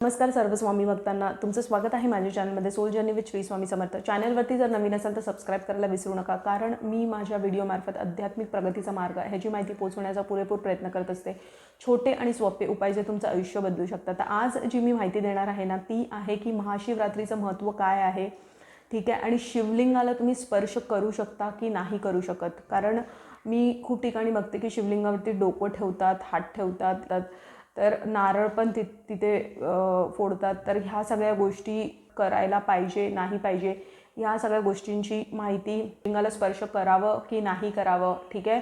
नमस्कार सर्व स्वामी भक्तांना. तुमचं स्वागत आहे माझ्या चॅनलमध्ये soul journey with Shri Swami Samarth. चॅनलवरती जर नवीन असाल तर सबस्क्राईब करायला विसरू नका कारण मी माझ्या व्हिडिओमार्फत आध्यात्मिक प्रगतीचा मार्ग ह्याची माहिती पोहोचवण्याचा पुरेपूर प्रयत्न करत असते. छोटे आणि सोपे उपाय जे तुमचं आयुष्य बदलू शकतात. तर आज जी मी माहिती देणार आहे ना ती आहे की महाशिवरात्रीचं महत्त्व काय आहे? ठीक आहे? आणि शिवलिंगाला तुम्ही स्पर्श करू शकता की नाही करू शकत? कारण मी खूप ठिकाणी बघते की शिवलिंगावरती डोकं ठेवतात हात ठेवतात तर- नारळ पण ति तिथे फोडतात. तर ह्या सगळ्या गोष्टी करायला पाहिजे नाही पाहिजे ह्या सगळ्या गोष्टींची माहिती लिंगाला स्पर्श करावं की नाही करावं ठीक आहे?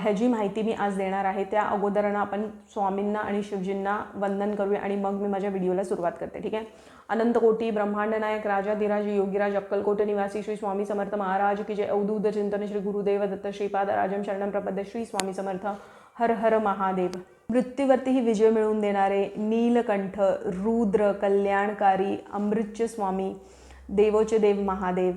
ह्याची माहिती मी आज देणार आहे. त्या अगोदरनं आपण स्वामींना आणि शिवजींना वंदन करूया आणि मग मी माझ्या व्हिडिओला सुरुवात करते ठीक आहे? अनंत कोटी ब्रह्मांड नायक राजा धीराज योगीराज अक्कलकोट निवासी श्री स्वामी समर्थ महाराज की जय अवधूत चिंतन श्री गुरुदेव दत्त श्रीपाद राजम शरणम प्रपद श्री स्वामी समर्थ हर हर महादेव. मृत्यूवरतीही विजय मिळवून देणारे नीलकंठ रुद्र कल्याणकारी अमृतचे स्वामी देवोचे देव महादेव.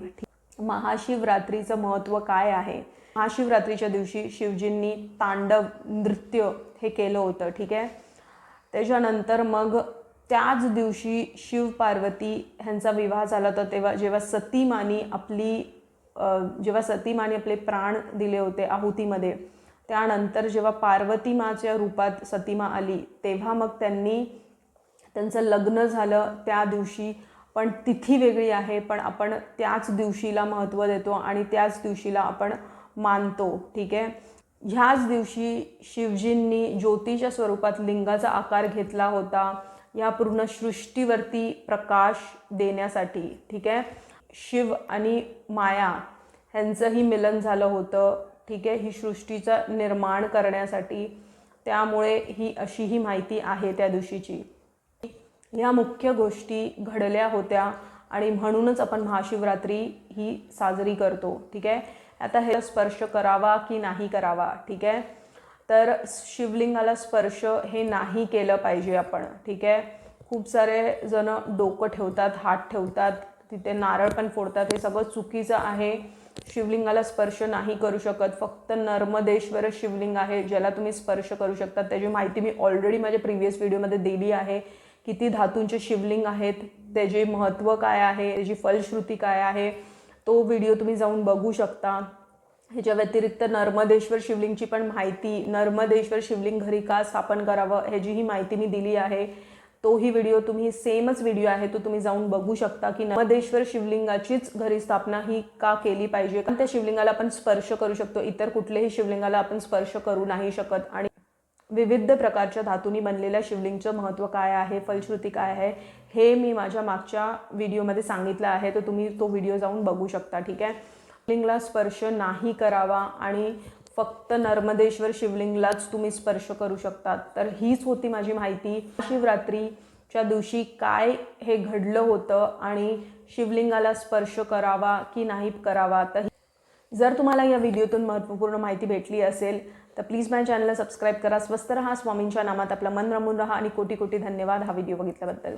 महाशिवरात्रीचं महत्त्व काय आहे? महाशिवरात्रीच्या दिवशी शिवजींनी तांडव नृत्य हे केलं होतं ठीक आहे? त्याच्यानंतर मग त्याच दिवशी शिव पार्वती ह्यांचा विवाह झाला होता तेव्हा जेव्हा सतीमानी आपली जेव्हा सतीमाने आपले प्राण दिले होते आहुतीमध्ये त्यानंतर जेव्हा पार्वती माच्या रूपात सतीमा आली तेव्हा मग त्यांनी त्यांचं लग्न झालं त्या दिवशी. पण तिथी वेगळी आहे पण आपण त्याच दिवशीला महत्त्व देतो आणि त्याच दिवशीला आपण मानतो ठीक आहे? ह्याच दिवशी शिवजींनी ज्योतीच्या स्वरूपात लिंगाचा आकार घेतला होता या पूर्ण सृष्टीवरती प्रकाश देण्यासाठी ठीक आहे? शिव आणि माया ह्यांचंही मिलन झालं होतं. ठीक आहे ही सृष्टीचं निर्माण करण्यासाठी. त्यामुळे ही अशी ही माहिती आहे त्या दिवशीची. ह्या मुख्य गोष्टी घडल्या होत्या आणि म्हणूनच आपण महाशिवरात्री ही साजरी करतो ठीक आहे? आता हे स्पर्श करावा की नाही करावा ठीक आहे? तर शिवलिंगाला स्पर्श हे नाही केलं पाहिजे आपण ठीक आहे? खूप सारे जण डोकं ठेवतात हात ठेवतात तिथे नारळ पण फोडतात हे सगळं चुकीचं आहे. शिवलिंगाला स्पर्श नाही करू शकत. फक्त नर्मदेश्वर शिवलिंग आहे ज्याला तुम्ही स्पर्श करू शकता त्याची माहिती मी ऑलरेडी माझ्या प्रिव्हियस व्हिडिओमध्ये दिली आहे. किती धातूंचे शिवलिंग आहेत त्याचे महत्त्व काय आहे त्याची फलश्रुती काय आहे तो व्हिडिओ तुम्ही जाऊन बघू शकता. ह्याच्या व्यतिरिक्त नर्मदेश्वर शिवलिंगची पण माहिती नर्मदेश्वर शिवलिंग घरी का स्थापन करावं ह्याचीही माहिती मी दिली आहे. तोही व्हिडिओ तुम्ही सेमच व्हिडिओ आहे तो तुम्ही जाऊन बघू शकता की नमदेश्वर शिवलिंगाचीच घरी स्थापना ही का केली पाहिजे? कारण त्या शिवलिंगाला आपण स्पर्श करू शकतो. इतर कुठल्याही शिवलिंगाला आपण स्पर्श करू नाही शकत. आणि विविध प्रकारच्या धातूंनी बनलेल्या शिवलिंगचं महत्त्व काय आहे? फलश्रुती काय आहे? हे मी माझ्या मागच्या व्हिडिओमध्ये सांगितलं आहे. तर तुम्ही तो व्हिडिओ जाऊन बघू शकता. ठीक आहे? शिवलिंगला स्पर्श नाही करावा आणि फक्त नर्मदेश्वर शिवलिंगलाच तुम्ही स्पर्श करू शकतात. तर हीच होती माझी माहिती. शिवरात्रीच्या दिवशी काय हे घडलं होतं आणि शिवलिंगाला स्पर्श करावा की नाही करावा? तर जर तुम्हाला या व्हिडिओतून महत्त्वपूर्ण माहिती भेटली असेल तर प्लीज माझ्या चॅनलला सबस्क्राईब करा. स्वस्त रहा स्वामींच्या नामात आपलं मन रमून रहा आणि कोटी कोटी धन्यवाद हा व्हिडिओ बघितल्याबद्दल.